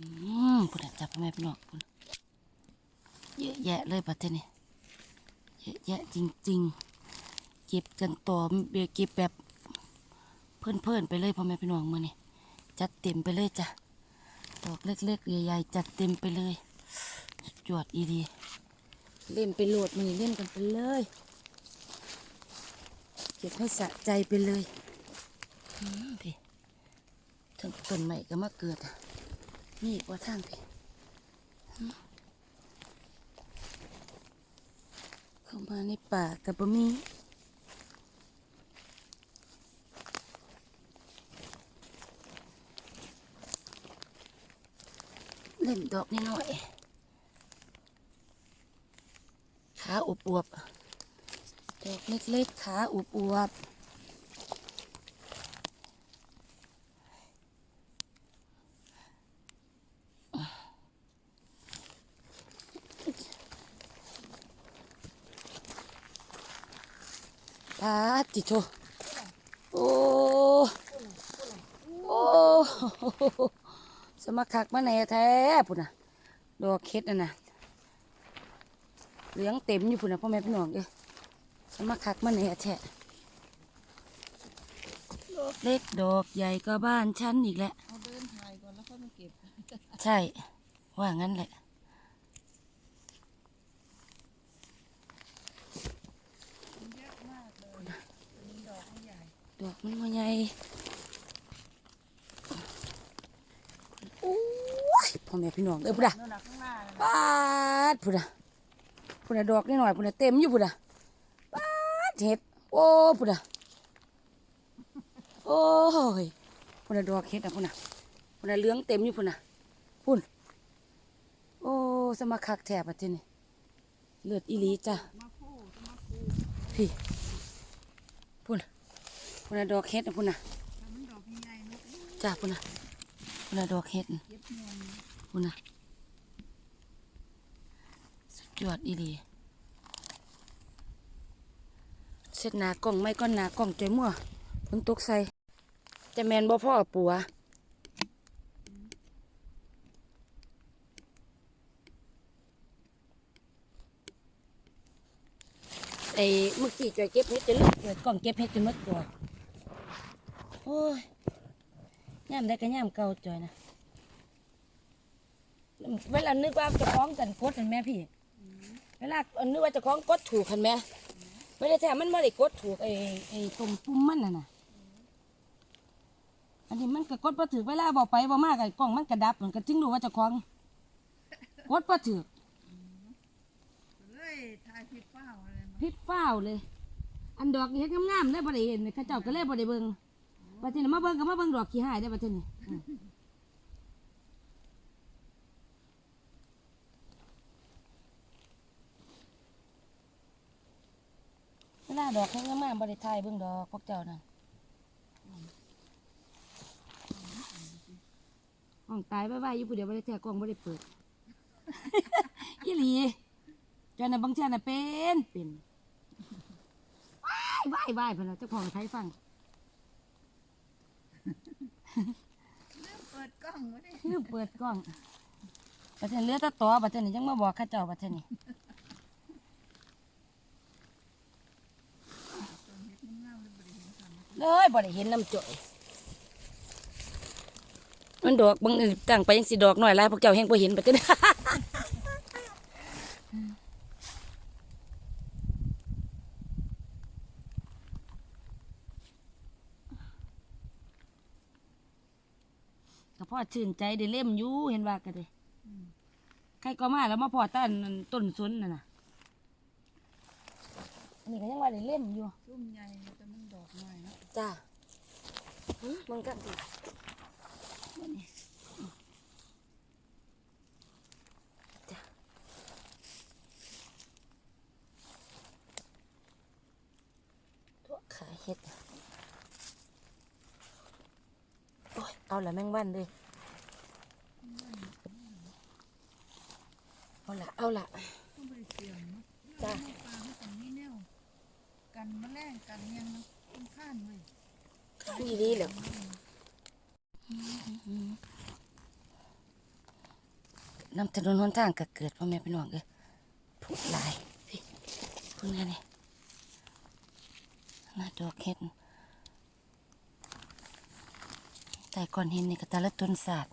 อืมพุ่นจับพ่อแม่พี่น้องพุ่นเยอะแยะเลยประเทศนี้เยอะแยะจริง ๆ เก็บกันต่อเบียเก็บแบบเพื่อนๆไปเลยพ่อแม่พี่น้องมานี่จัดเต็มไปเลยจ้ะดอกเล็กๆใหญ่ๆจัดเต็มไปเลยสุดอดอีดีเล่นไปโหลดมันเล่นกันไปเลยเก็บให้สะใจไปเลยอืมพี่ทั้งต้นใหม่ก็มาเกิดอะ นี่ว่าทางพี่อืมเข้ามาในป่ากับบะมีเล่นดอกนิดหน่อยขาอวบๆดอกเล็กๆขาอวบๆ พาจิโชโอ้โอ้สมัครคักมาแหน่แท้พุ่นน่ะดอกเค็ดน่ะนะเหลืองเต็มอยู่พุ่นน่ะพ่อแม่พี่น้องเอ้ยสมาคักมันเนี่ยแทะดอกเล็กดอกใหญ่ก็บ้านฉันอีกแล้วเอาเดินถ่ายก่อนแล้วค่อยมาเก็บ ใช่ ว่างั้นแหละ มันเยอะมากเลยมีดอกไม่ใหญ่ ดอกมันมาใหญ่โอ้ย พี่น้องเอ้ยพุดะนู่นน่ะข้างหน้าน่ะปาดพุดะพุดะดอกนิดหน่อยพุดะเต็มอยู่พุดะปาดเห็ดโอ้พุดะโอ้ยพุดะดอกเห็ดอะพุดะพุดะเหลืองเต็มอยู่พุดะพุ่นโอ้สมาคักแถบอะทีนี่เลือดอีหลีจ้ะมาคู่จะมาคู่พี่พุ่นพุ่นน่ะดอกเห็ดนะพุ่นน่ะถ้ามันดนะจ้าพุ่นน่ะพุ่นน่ะดอกเห็ด น่ะเก็บเงินพุ่นะสุดยอดอีดีเสร็จหนากล่องไม่ก็หนากล่องใจมั่วฝนตกใส่จะแมนบ่พ่อปัวไอ้เมื่อกี้จอยเก็บเห็ดจะลึกเปิดกล่องเก็บเห็ดจนหมดตัวโอ้ยย่ามได้ก็ย่ามเก่าจอยนะ เวลานึกว่าจะคล้องกันกดเห็นไหมพี่เวลานึกว่าจะคล้องกดถูกเห็นไหมไม่ได้แท้มันไม่ได้กดถูกไอ้ไอ้ตรงปุ่มมันน่ะนะอันนี้มันก็กดพอถือเวลาบอกไปบอกมากไอ้กล้องมันกระดับมันก็จึงรู้ว่าจะคล้องกดพอถือเลยถ่ายผิดเป้าอะไรมาพิษฟ้าเลย อันดอกนี่เฮ็ดงามๆเลยบ่ได้เห็นเข้าเจ้าก็เลยบ่ได้เบิ่งบัดนี้มาเบิ่งก็มาเบิ่งดอกขี้หายได้อบัดนี้ เวลาดอกเฮ็ดงามๆบ่ได้ถ่ายเบิ่งดอกพวกเจ้านั่นห้องตายไว้ๆอยู่ผู้เดียวบ่ได้แท้กล้องบ่ได้เปิดอีหลีจนน่ะบางเทื่อน่ะเป็นเป็นว้ายว้ายพะนะเจ้าของไทยฟังเริ่มเปิดกล้องไว้ดิลืมเปิดกล้องบัดเทนเหลือแตะต่อบัดเทนนี่ยังมาบอกข้าเจ้าบัดเทนนี่ต้นเห็ดมันงามเลยบริเห็นกัน เลยบ่ได้เห็นน้ำจ่อยมันดอกบางอันตั้งไปยังสิดอกหน่อยหลายพวกเจ้าแห้งบ่เห็นบัดเทนก็พ่อชื่นใจได้เล่มอยู่เห็นว่ากันเลยใครก็มาแล้วมาพอต้นนั่นต้นสนน่ะนะอันนี้ก็ยังว่าได้เล่มอยู่ซุ่มใหญ่ จ้ามันก็ดีจ้ะตัวขาเห็ด โอ้ย เอาละแมงวันเลยเอาละเอาละ ต้องบริเตรียมเนาะ จ้ะ ปลาให้ตรงนี้แนวกันแมลงกันยังต้นข้านเว้ย ดีดีเหรอ น้ำถนนหนทางก็เกิดพ่อแม่พี่น้องเอ้ยพูดลายพี่พูดไงนี่น่าดอกเห็ดแต่ก่อนเห็นนี่ก็ต่ละต้นศาสตร์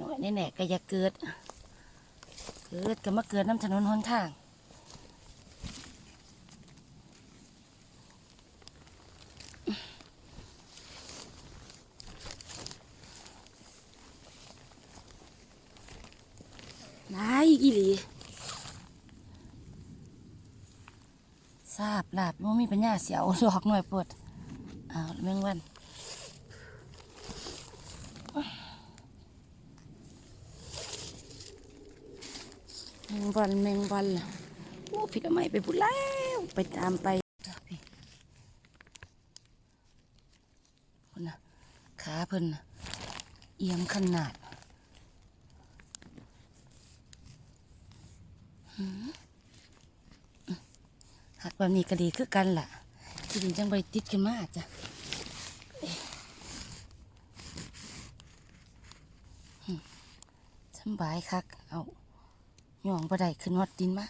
น้อยแน่ก็อย่าเกิด เกิดก็มาเกิดน้ำถนนหนทาง นายอีหลีทราบลาบว่ามีปัญญาเสียวดอกหน่อยปวดเอาแมงวันแมงวันแมงวันล่ะโอ้ผิดอะไรไปพูดแล้ว ไปตามไปจ้ะพี่พุ่นนะขาเพิ่นนะเอียงขนาด หักแบบนี้ก็ดีคือกันล่ะ ที่ดินจังบริติดกันมากจ้ะสบายคัก เอาหย่องบ่ไดขึ้นฮอดดินมา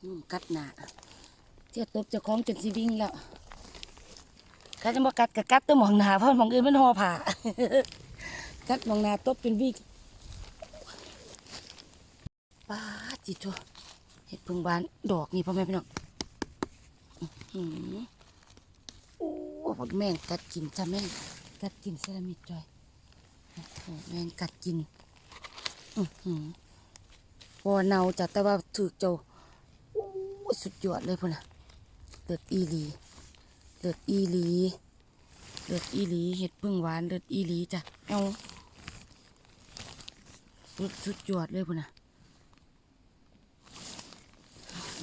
อืมกัดหนาเจ้าตบเจ้าของจนสิวิ่งแล้ว กัดจะมากัดกับกัดตัวมองหนาเพราะมองอื่นมันหอผ่ากัดมองหนาตบเป็นวิกป้าจิตัวเห็ดพึ่งบานดอกนี่พ่อแม่พี่น้องอือหือโอ้บักแม่งกัดกินจ้าแม่งกัดกินเซรามิกจอยโอ้โหแม่งกัดกินอือหือพอเนาจัดแต่ว่าถือเจ้าโอ้สุดยอดเลยพ่อนะเดือดอีลี เลือดอีหลีเลือดอีหลีเห็ดพึ่งหวานเลือดอีหลีจ้ะเอาสุดสุดยอดเลยพุ่นนะ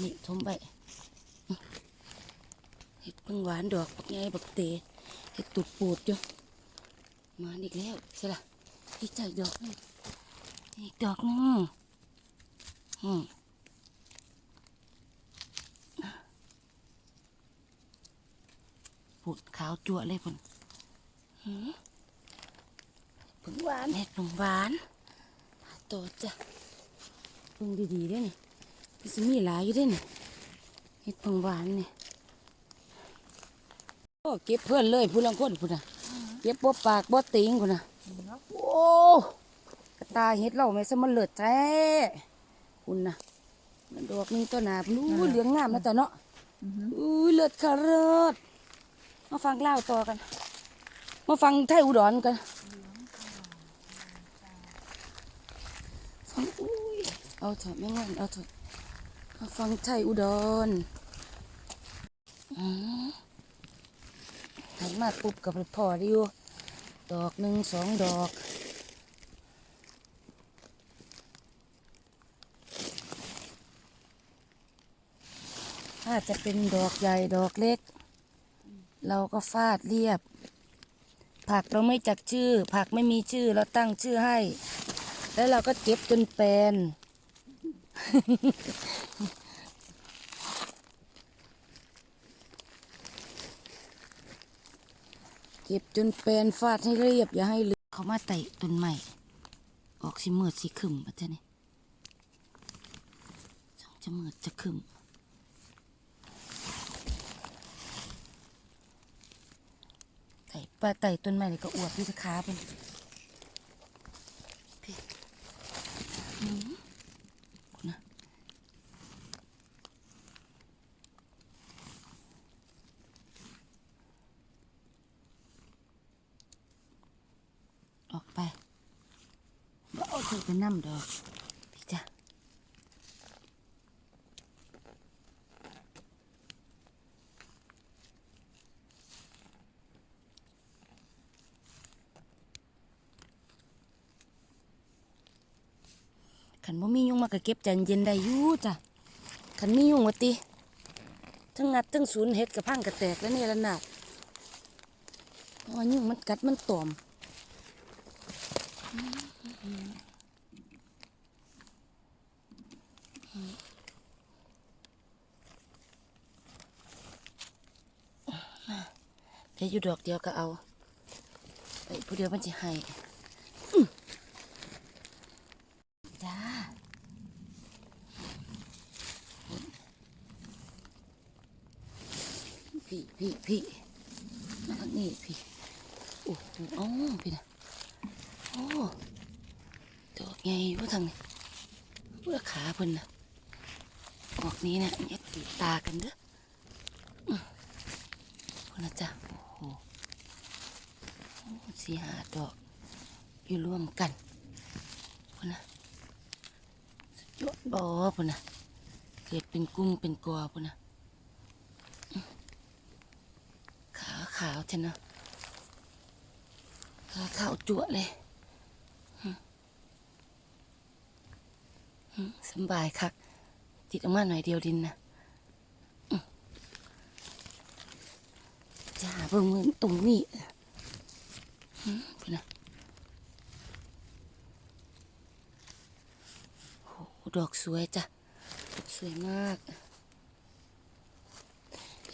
นี่ทมไปเห็ดพึ่งหวานดอกบักไงบักเตเห็ดตุดปูดอยู่มาอีกแล้วใช่ละอีกใจดอกนึงอีกดอกหนึงอืม ผุดขาวจั่วเลยพุ่นหืมผึ่งหวานเห็ดผึ่งหวานโตจ้ะเพิ่งดีๆเด้วยนี่พี่สิมีหลายอยู่เด้วยนี่เห็ดผึ่งหวานนี่โอ้เก็บเพื่อนเลยพูดลังคนพูดนะเก็บบ่ปากบ่ติงพูดนะโอ้กระตาเห็ดเราไม่สมันเลิศแท้คุณนะมันดอกนี้ตัวหนาพูนเหลืองงามนะแต่เนาะอุ้ยเลิศค่ะเลิศ มาฟังเล่าต่อกัน มาฟังไทยอุดรกันฟังอุ้ยเอาเถอะไม่งั้นเอาเถอะมาฟังไทยอุดรอืมหันมาปุ๊บกับพ่อไดิวดอกหนึ่งสองดอกถ้าจะเป็นดอกใหญ่ดอกเล็ก เราก็ฟาดเรียบ ผักเราไม่จักชื่อ ผักไม่มีชื่อเราตั้งชื่อให้ แล้วเราก็เก็บจนแปนเก็บจนแปนฟาดให้เรียบ อย่าให้เลืมเขามาไต่ต้นใหม่ ออกสิมือดสิขึ้นมปะเจ้านี่จะมือดจะขึ้ม ไต่ ปลาไต่ต้นไม้นี่ก็อวดพี่จะขาเป็นพี่นะออกไปบ่เอาถือกันน้ำดอก พี่จ้ะ ขันบ่มียุงมา ก็เก็บใจเย็นได้อยู่จ้ะขันมียุงวะติทั้งงัดทั้งศูนย์เฮ็ดกับพังกระแตกแล้วนี่ละนาดพราะว่ายุงมันกัดมันตอมเดี๋ยวอยู่ดอกเดียวก็เอาไปผู้เดียวมันจะให้อื้อจ้า พี่พี่พี่มาทางนี้พี่ โอ้โหอ๋อพี่นะโอ้ดอกไงว่าทางนี้เพื่อขาเพิ่นนะออกนี้นะอย่าตีตากันเด้ออืมพุ่นนะจ๊ะโอ้โหโอ้สี่หาดอก อยู่รวมกันพุ่นนะสุดยอดบอพุ่นนะเกิดเป็นกุ้งเป็นกอพุ่นนะ ขาขาวเช่นนะ ขาขาวจั่วเลยสบายคัก ติดออกมาหน่อยเดียวดินนะจะหาเบิ่งมือตรงนี้หึพูดนะโหดอกสวยจ้ะ สวยมาก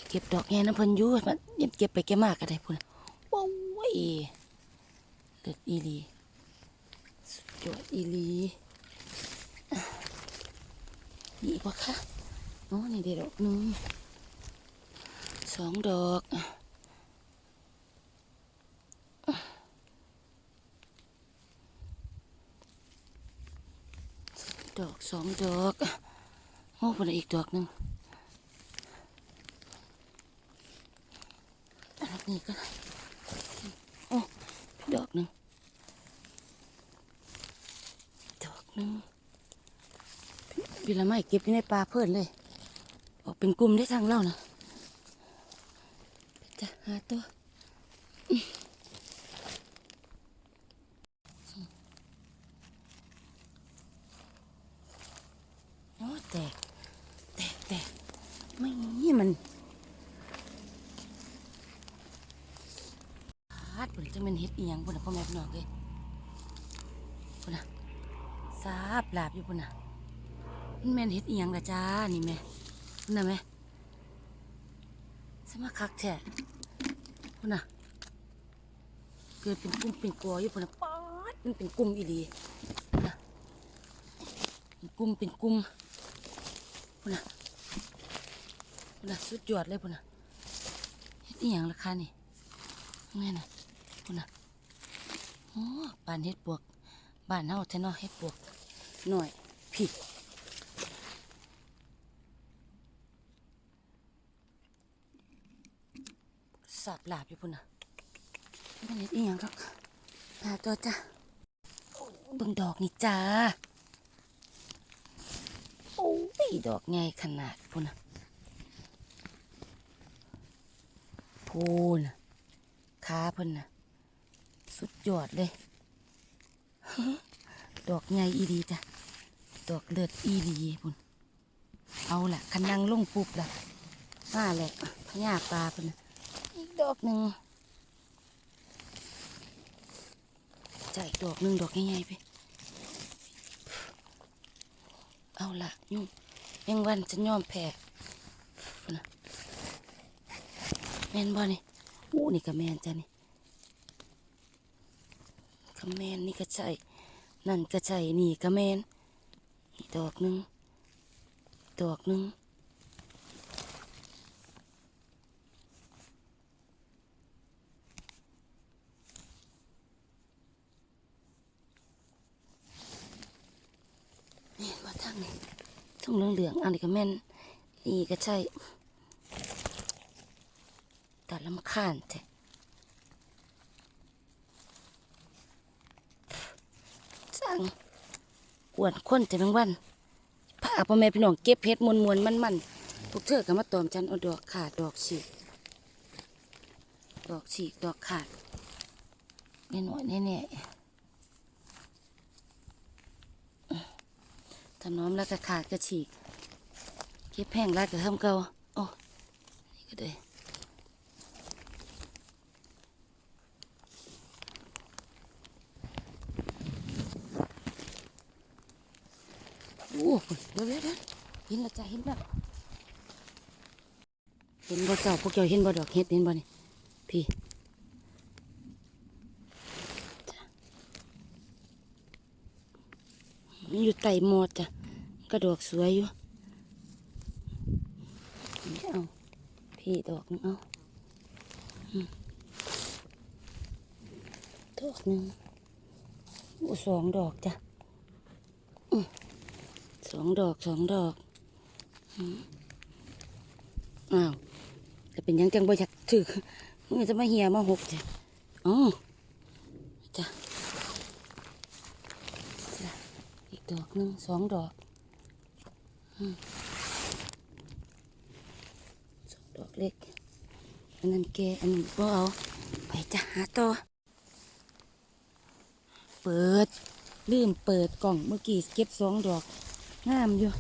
เก็บดอกแง่น้ำพันยูมันเก็บไปเก็บมากก็ได้พุ่นว้าวเลื อดอีลีสุดยอดอีลีนี่ปะคะอ๋อนี่ได้ดอกหนึ่งสองดอกดอกสองดอกโอ้พุ่นอีกดอกหนึ่งอันนี้ก็ได้โอ้ดอกหนึ่งดอกหนึ่ง พี่ละไม่เก็บอยู่ในปลาเพิ่นเลย ออกเป็นกลุ่มได้ทางเล่านะจะหาตัวโอ้แตกแตกแตกไม่นี่มันพาดปุ่นจะเป็นเฮ็ดเอียงปุ่นนะพ่อแม่พี่น้องเลยปุ่นนะซาบหลาบอยู่ปุ่นน่ะ มันแม่นเฮ็ดอีหยังละจ้า นี่แม่น่ะแม่สมาคักแท้ปุ่นน่ะ เกิดเป็นกลุ่มเป็นกออยู่ปุ่นน่ะป๊าดมันเป็นกลุ่มอีหลีน่ะเป็นกลุ่มเป็นกลุ่มปุ่นน่ะปุ่นน่ะสุดยอดเลยปุ่นน่ะเฮ็ดอีหยังราคานี่แม่น่ะคุณน่ะโอ้บ้านเฮ็ดปวกบ้านเฮาแท้เนาะเฮ็ดปวกหน่อยผิด สับหลาบอยู่พุ่นน่ะไม่ได้อีหยังหรอกหาตัวจ้ะโอ้เบิ่งดอกนี่จ้าโอ้ยดอกใหญ่ขนาดพุ่นน่ะพูนน่ะขาเพิ่นน่ะ สุดยอดเลยดอกใหญ่อีดีจ้ะดอกเลือดอีดีพุ่นเอาละคันนังลงปุ๊บละมาแหละพญาปลาพุ่นน่ะอีก ดอกหนึ่งจ่ายดอกหนึ่งดอกใหญ่ๆไป เอาละยุ่งยังวันจะยอมแพ้นะแมนบ่นี่อู้นี่ก็แมนจ้ะนี่กระแมนนี่ก็ใช่นั่นก็ใช่นี่กระแมนอีกดอกหนึ่งดอกหนึ่งนี่มาทางนี้ ทุ่งเหลืองเหลืองๆอันนี้ก็แม่นนี่ก็ใช่ตัดลำคาญแท้สั่งกวนคนแต่บางวันพาพ่อแม่พี่น้องเก็บเพชรมวนมวนมันมันๆพวกเธอก็มาตอมจันเอาดอกขาดดอกฉีกดอกฉีกดอกขาดแน่หน่อยแน่แน่ๆ ถนอมแล้วก็ขาดก็ฉีกเก็แห้งแล้วก็ทำเกาโอ้นี่ก็ได้โอ้เดี๋ยวเดี๋ยวเห็นละจ้าเห็นแบบเห็นบ่เจ้าพวกเจ้าเห็นบ่ดอกเห็ดเห็นบ่นี่พี่ อยู่ใต้หมอดจ้ะกระดอกสวยอยู่นี่เอาพี่ดอกหนึงเอาดอกหนึ่งอ้สองดอกจ้ะสองดอกสองดอกอ้าวจะเป็นยังจังบ่อยากถือมือจะมาเหี่ยมาหกจ้ะอ๋อจ้ะจ้ะอีก ดอกหนึ่งสองดอกสองดอกเล็ก อันนั้นแกอันนั้นบ่เอา ไปจะหาต่อ เปิด ลืมเปิดกล่องเมื่อกี้เก็บสองดอก งามอยู่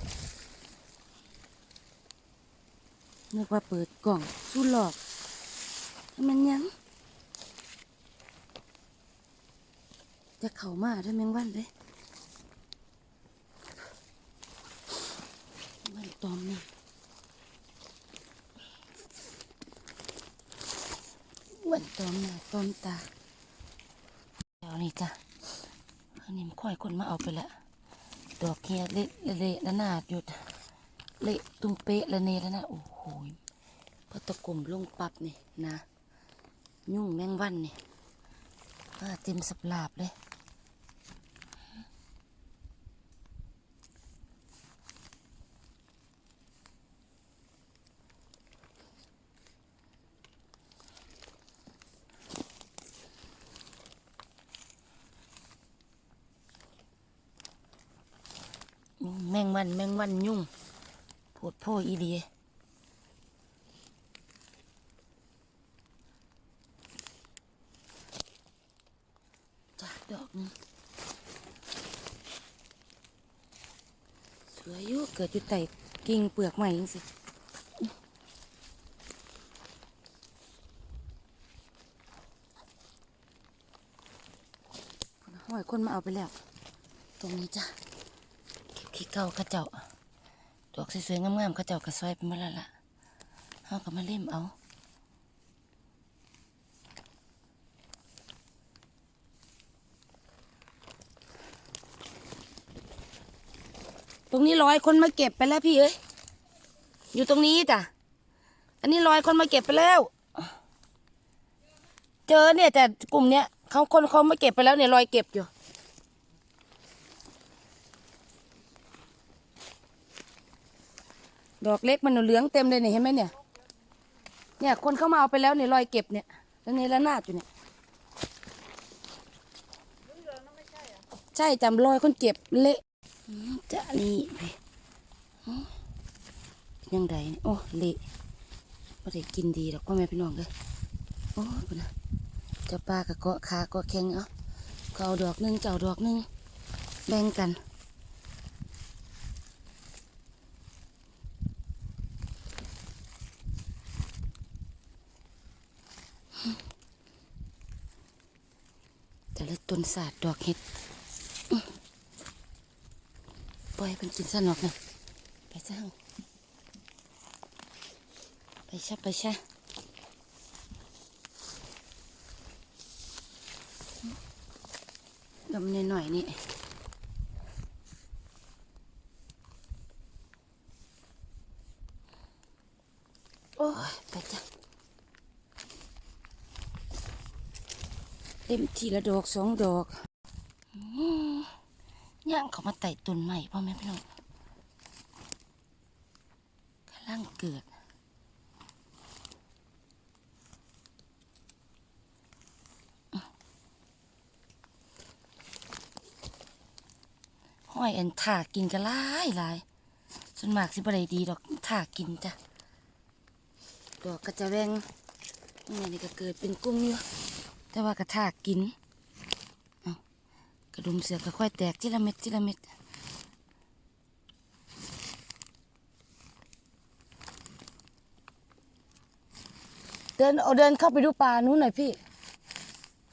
นึกว่าเปิดกล่องสู้หลอกถ้ามันยังจะเข้ามาถ้าแมงวันเลยมันตอมนี่วั นต้มหน้าต้มตาเดี๋ยวนี้จ้ะอันนี้มันค่อยคนมาเอาไปแล้วดอกเฮียเละเละเละนาดหยุดเละตุ้งเป๊ะละเนละนะโอ้โหพอตะกลมลงปับนี่นะ ยุ่งแมงวันนี่เต็มสับลาบเลยแมง วันแมงวันยุ่งโพดโพอีเดียจ้าดอกนึงสวยอยู่เกิดอยู่ใต้กิ่งเปลือกใหม่ยังสิห้อยคนมาเอาไปแล้ว ตรงนี้จ้ะเก็บขี้เก่าเข้าเจ้า ดอกสวยๆงามๆเขาเจ้ากระซอยไปมาแล้วล่ะเฮาก็มาเล่มเอาตรงนี้ร้อยคนมาเก็บไปแล้วพี่เอ้ย อยู่ตรงนี้จ้ะ อันนี้ร้อยคนมาเก็บไปแล้ว เจอเนี่ยแต่กลุ่มเนี้ยเขาคนเขามาเก็บไปแล้วเนี่ยรอยเก็บอยู่ ดอกเล็กมันเหลืองเต็มเลยเนี่ยเห็นไหมเนี่ย เนี่ยคนเข้ามาเอาไปแล้วเนี่ยรอยเก็บเนี่ยแล้วนี่ละนาดอยู่เนี่ย ใช่จำรอยคนเก็บเละอืมจะนี่ไปอ๋อยังไงเนี่ยโอ้เละไม่ได้กินดีหรอกพ่อแม่พี่น้องเลยโอ้ยพุ่นนะเจ้าปลากระเกาะขาเกาะแข็งเอาก็เอาดอกหนึงเจ้าดอกหนึงแบ่งกัน แต่ละต้ นศาสตร์ดอกเห็ดปล่อยให้เป็นกินสนอกนะไปซะเฮาไปชะไปชะดมหน่อยๆนี่โอ้ยไปจ้ะ เต็มทีละดอกสองดอกอย่างเขามาไต่ต้นใหม่พ่อแม่พี่น้องกำลังเกิดห้อยอันถากินก็หลายหลายส่วนมากสิบ่ได้ดีดอกถากินจ้ะดอกก็จะแวงนี่นี่ก็เกิดเป็นกุ้งอยู่ แต่ว่ากระทากกินเอากระดุมเสือก็ค่อยแตกทีละเม็ดทีละเม็ดเดินเอาเดินเข้าไปดูป่านู้นหน่อยพี่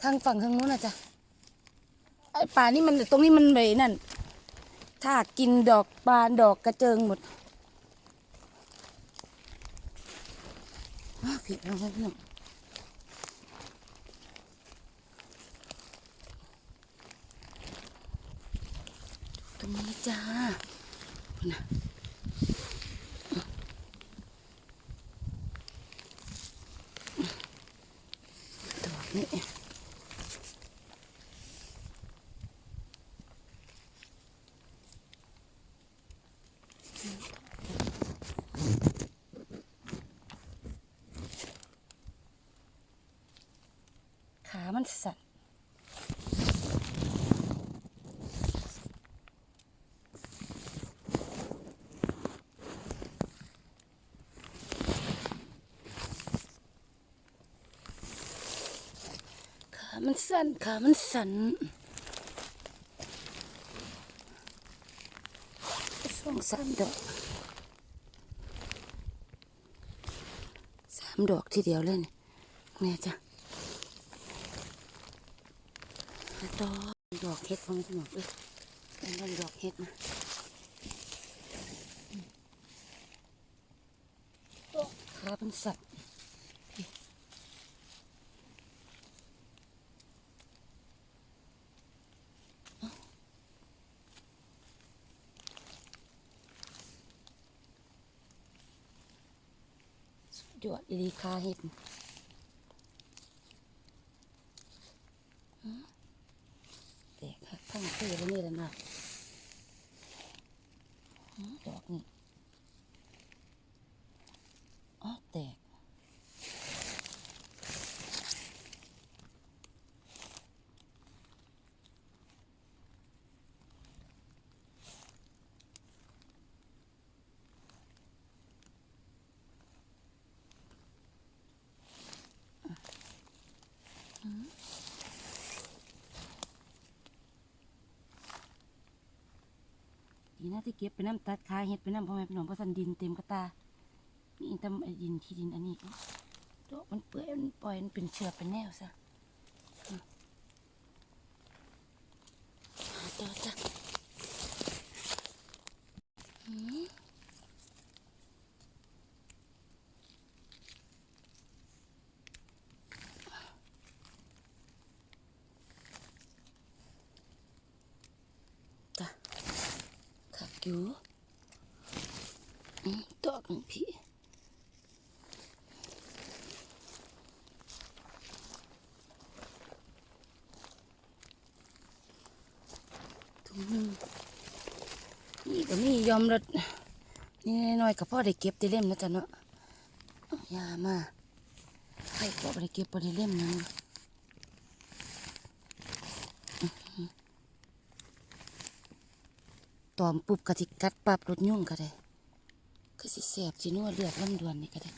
ทางฝั่งทางนู้นนะจ๊ะไอ้ป่านี่มันตรงนี้มันใบนั่นถ้ากินดอกบานดอกกระเจิงหมดอ้าวผิดแล้วพี่น้องตรงนี้ จ้าพุ่นนะดอกนี้ขามันสั่นขามัน สั่นขามันสั่นสองสามดอกสามดอกทีเดียวเลยนี่แม่จ้ะดอกดอกเห็ดของพี่หมอกเลยเป็นดอกดอกเห็ดนะขาเป็นสัตว์สุ ดีคาเห็ดแต่ค่ะทั้งคือแล้วนี่แหละนะอืมดอกนี่อ๋อแตก ดีนะที่เก็บไปน้ำตัดขาเห็ดไปน้ำพ่อแม่พี่น้องเพราะสันดินเต็มกระตานี่ทำไอ้ดินที่ดินอันนี้ตัวมันเปื่อยมันปล่อยมันเป็นเชื้อเป็นแนวซะอืมหาต่อจ้ะอืมจ้ะขับอยู่อืมดอกหนึ่งพี่ ถุงห นี่ก็มียอมรถนี่น้อยกับพ่อได้เก็บได้เล่มนะจ๊ะเนาะยามาใครก็บ่ได้เก็บบ่ได้เล่มนึงอื้อหือตอมปุบกะทิกัดปับรถยุ่งก็ได้ คือสิแสบสินัวเลือดลำดวนนี่ก็ได้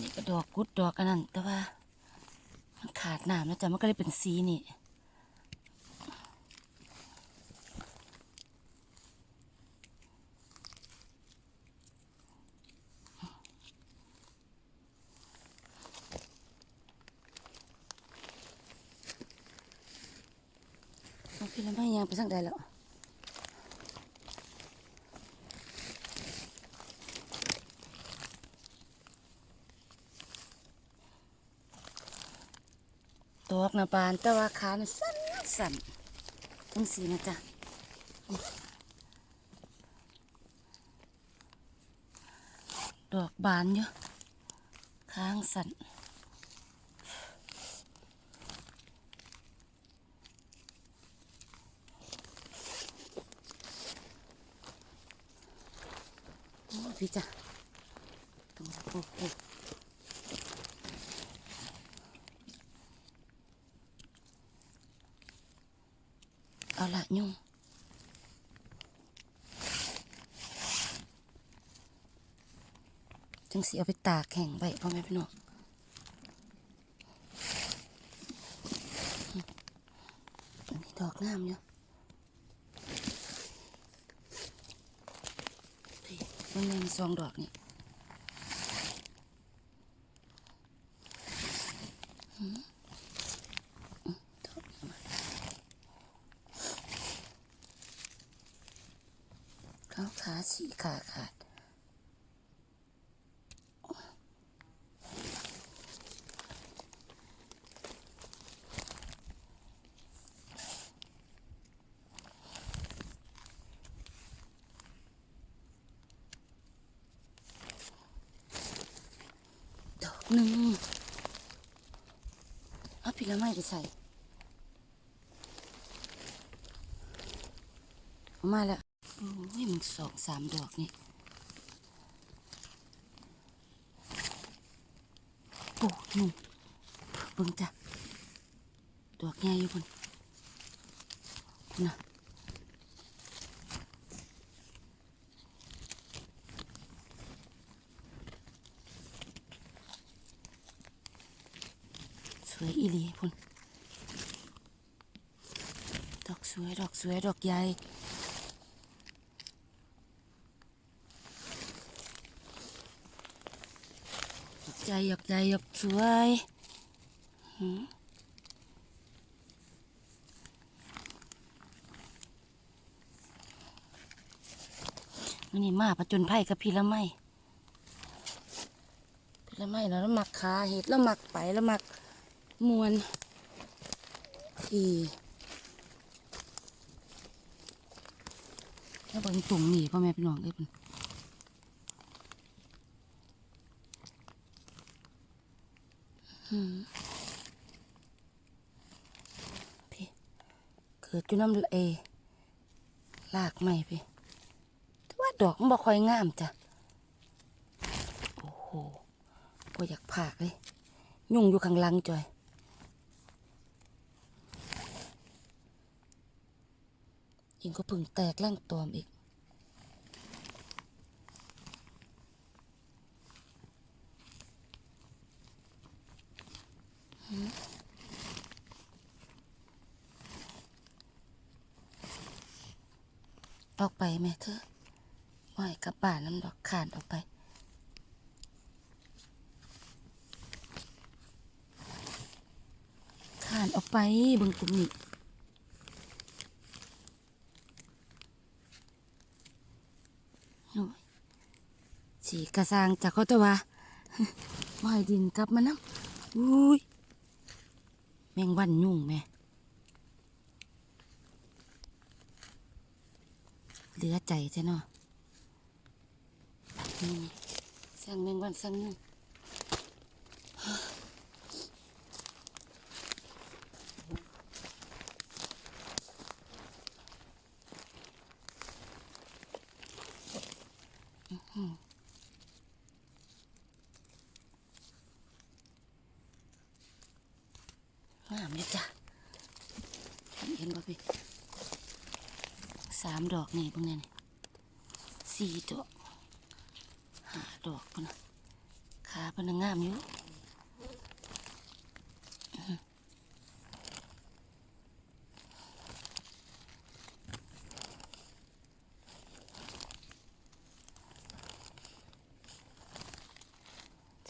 นี่ก็ ดอกอันนั้นแต่ว่า มันขาดน้ำแล้วจ้ะมันก็เลยเป็นสีนี่เอาพี่ละไม่ยังไปสั่งใดแล้ว กนะบาน แต่ว่าขามันสั่นสั่นทั้งสีนะจ๊ะดอกบานอยู่ค้างสั่นโอ้พี่จ้ะตรงนี้โอ้ เอาละยุ่งจังสีเอาไปตากแข่งไว้พ่อแม่พี่น้องมีดอกงามอยู่มันมีสองดอกนี่ ขาสีขาขาดดอกหนึ่งเอาผลไม้ไปใส่เอามาแล้วโอ้ยมัน สองสามดอกนี่โอ้หนุ่มเบิ่งจ้ะดอกใหญ่อยู่บนน่ะสวยอีหลีพุ่นดอกสวย ดอกสวย ดอกใหญ่ ดอกใหญ่ดอกใจหญ่ดอกสวยมันนี้มาประจนไพ่กับพี่ละไม่พี่ละไม่แล้วมักขาเห็ดแล้วมักไปแล้วมักมวนอีแล้วบางตุ่มนี่พ่อแม่พี่น้องเอ้ยเพิ่นหืมพี่เกิดอยู่น้ำเอลากไม่พี่แต่ว่าดอกมันบ่ค่อยงามจ้ะ โอ้โหบ่อยากผากเลย ยุ่งอยู่ข้างหลังจอยยิงก็พึ่งแตกล่างตอมอีก ออกไปแม่เธอว่ายกลับบ้านน้ำดอกขานออกไป ขานออกไปบึงกลุ่มนี้สีกระซางจากเขาตัววะว่ายดินกลับมาน้ำอุ้ย แมงวันยุ่งแม่ เห ลือใจใช่เนาะนี่สั่งแมงวันสั่งหนึ่งอื้อหืองามเลยจ้ะเห็นบ่พี่ สามดอกนี่พวกนี้นี่สี่ดอกห้าดอกพนะขาพนนะงามอยู่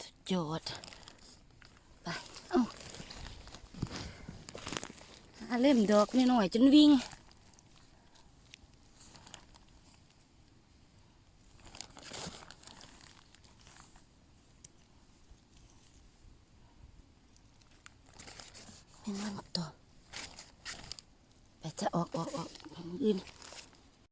สุดยอดไป เอ้าหาเล่มดอกนี่หน่อยจนวิ่ง